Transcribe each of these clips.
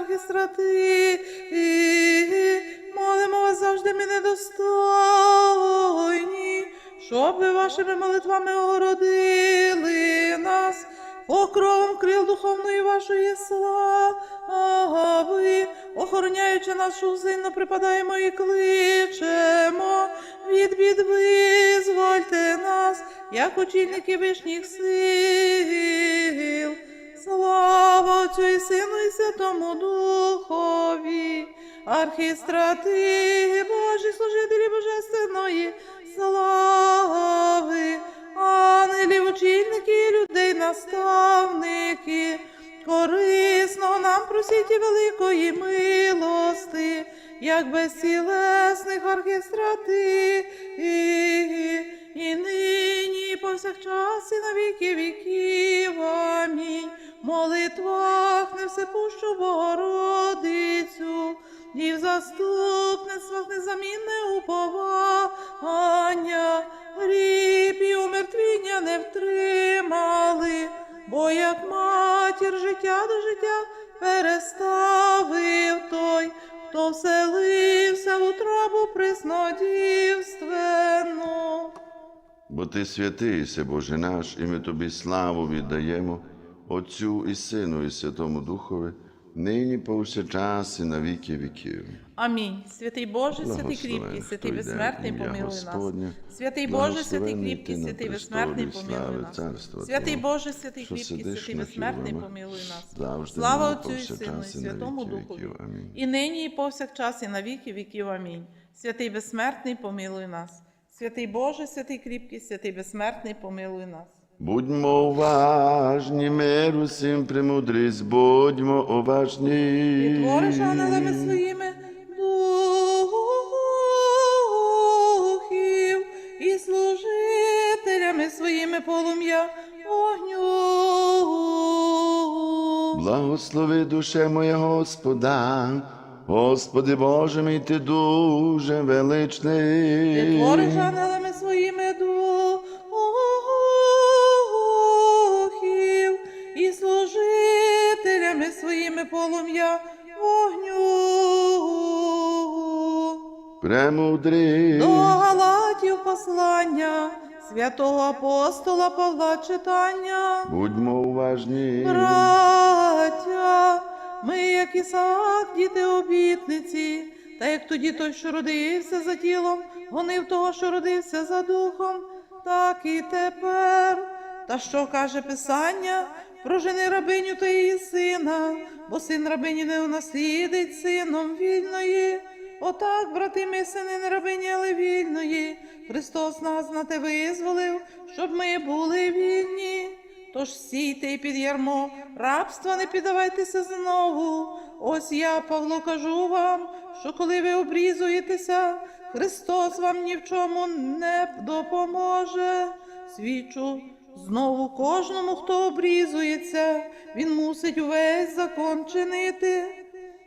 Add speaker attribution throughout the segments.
Speaker 1: архістрати, молимо вас завжди ми недостойні, щоб ви вашими молитвами огородили нас, покровом крил духовної вашої слави, охороняючи нашу сильно припадаємо і кличемо, від бід визвольте нас, як очільники вишніх сил. Слава Отцю і Сину і Святому Духові, архістрати, Божі служителі Божественної слави, ангелів, очільники, і людей, наставники, корисного нам просіть і великої милости, як безцілесних архістрати, і нині, повсякчас, і на віки віків. Амінь. Молитвах не всепущу Богородицю, і в заступництвах незамінне уповання, гріб і умертвіння не втримали, бо як матір життя до життя переставив той, хто вселився в утробу приснодівственну.
Speaker 2: Бо ти святий, Боже наш, і ми тобі славу віддаємо, Отцю і Сину, і Святому Духові, нині повсякчас і на віки віків.
Speaker 1: Амінь. Святий Боже, святий кріпкий, святий безсмертний, помилуй нас. Святий Боже, святий кріпкий, святий безсмертний, помилуй нас. Святий Боже, святий кріпкий, святий безсмертний, помилуй нас. Слава Отцю і Сину, і Святому Духові. І нині, і повсякчас, і на віки віків. Амінь. Святий безсмертний, помилуй нас. Святий Боже, святий кріпкий, святий безсмертний, помилуй нас.
Speaker 2: Будьмо уважні, мир усім премудрість, будьмо уважні.
Speaker 1: Твориш ангелами своїми духів і служителями своїми полум'я вогню.
Speaker 2: Благослови душе моя Господа, Господи Боже мій, ти дуже величний.
Speaker 1: Ти твориш ангелами своїми полум'я вогню.
Speaker 2: Премудрий.
Speaker 1: До Галатів послання святого апостола Павла читання.
Speaker 2: Будьмо уважні.
Speaker 1: Браття, ми, як Ісаак, діти обітниці, та як тоді той, що родився за тілом, гонив того, що родився за духом, так і тепер. Та що каже Писання? Прожени рабиню та її сина, бо син рабині не унаслідить сином вільної. Отак, брати, ми сини не рабині, але вільної. Христос нас на те визволив, щоб ми були вільні. Тож сійте і під ярмо, рабства не піддавайтеся знову. Ось я, Павло, кажу вам, що коли ви обрізуєтеся, Христос вам ні в чому не допоможе. Свідчу знову кожному, хто обрізується, він мусить увесь закон чинити.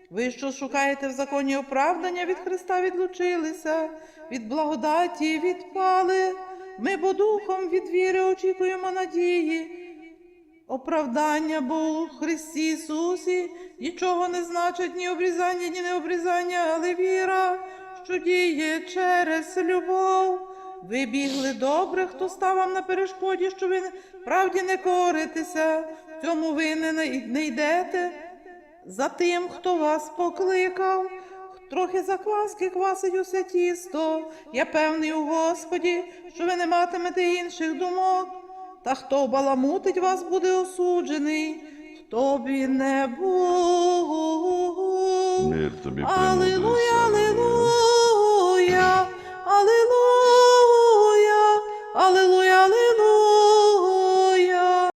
Speaker 1: Ви, що шукаєте в законі оправдання від Христа, відлучилися, від благодаті відпали. Ми бо духом від віри очікуємо надії. Оправдання бо у Христі Ісусі нічого не значить ні обрізання, ні необрізання, але віра, що діє через любов. Ви бігли добре, хто став вам на перешкоді, що ви правді не коритеся, в цьому ви не, не йдете за тим, хто вас покликав. Трохи закваски квасить усе тісто. Я певний у Господі, що ви не матимете інших думок. Та хто баламутить вас, буде осуджений, хто б він не був.
Speaker 2: Мир тобі
Speaker 1: Аллилуйя,
Speaker 2: премудрий.
Speaker 1: аллилуйя.